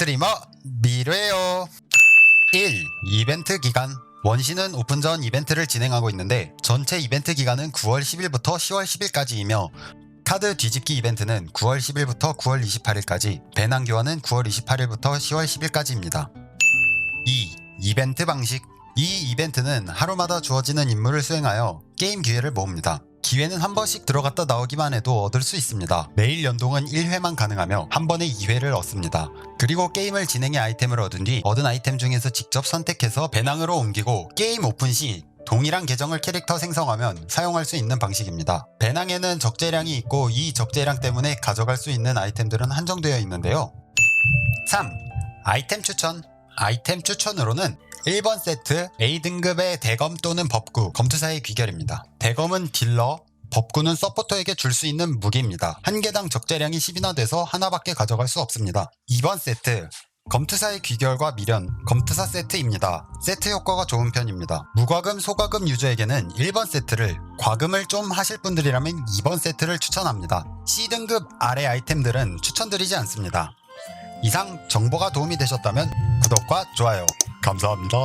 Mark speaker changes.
Speaker 1: 스트리머 미래요 1. 이벤트 기간 원신은 오픈 전 이벤트를 진행하고 있는데 전체 이벤트 기간은 9월 10일부터 10월 10일까지이며 카드 뒤집기 이벤트는 9월 10일부터 9월 28일까지 배낭 교환은 9월 28일부터 10월 10일까지입니다 2. 이벤트 방식 이 이벤트는 하루마다 주어지는 임무를 수행하여 게임 기회를 모읍니다. 기회는 한 번씩 들어갔다 나오기만 해도 얻을 수 있습니다. 매일 연동은 1회만 가능하며 한 번에 2회를 얻습니다. 그리고 게임을 진행해 아이템을 얻은 뒤 얻은 아이템 중에서 직접 선택해서 배낭으로 옮기고 게임 오픈 시 동일한 계정을 캐릭터 생성하면 사용할 수 있는 방식입니다. 배낭에는 적재량이 있고 이 적재량 때문에 가져갈 수 있는 아이템들은 한정되어 있는데요. 3. 아이템 추천 아이템 추천으로는 1번 세트 A등급의 대검 또는 법구, 검투사의 귀결입니다. 대검은 딜러, 법구는 서포터에게 줄 수 있는 무기입니다. 한 개당 적재량이 10이나 돼서 하나밖에 가져갈 수 없습니다. 2번 세트 검투사의 귀결과 미련, 검투사 세트입니다. 세트 효과가 좋은 편입니다. 무과금, 소과금 유저에게는 1번 세트를, 과금을 좀 하실 분들이라면 2번 세트를 추천합니다. C등급 아래 아이템들은 추천드리지 않습니다. 이상 정보가 도움이 되셨다면 구독과 좋아요 감사합니다.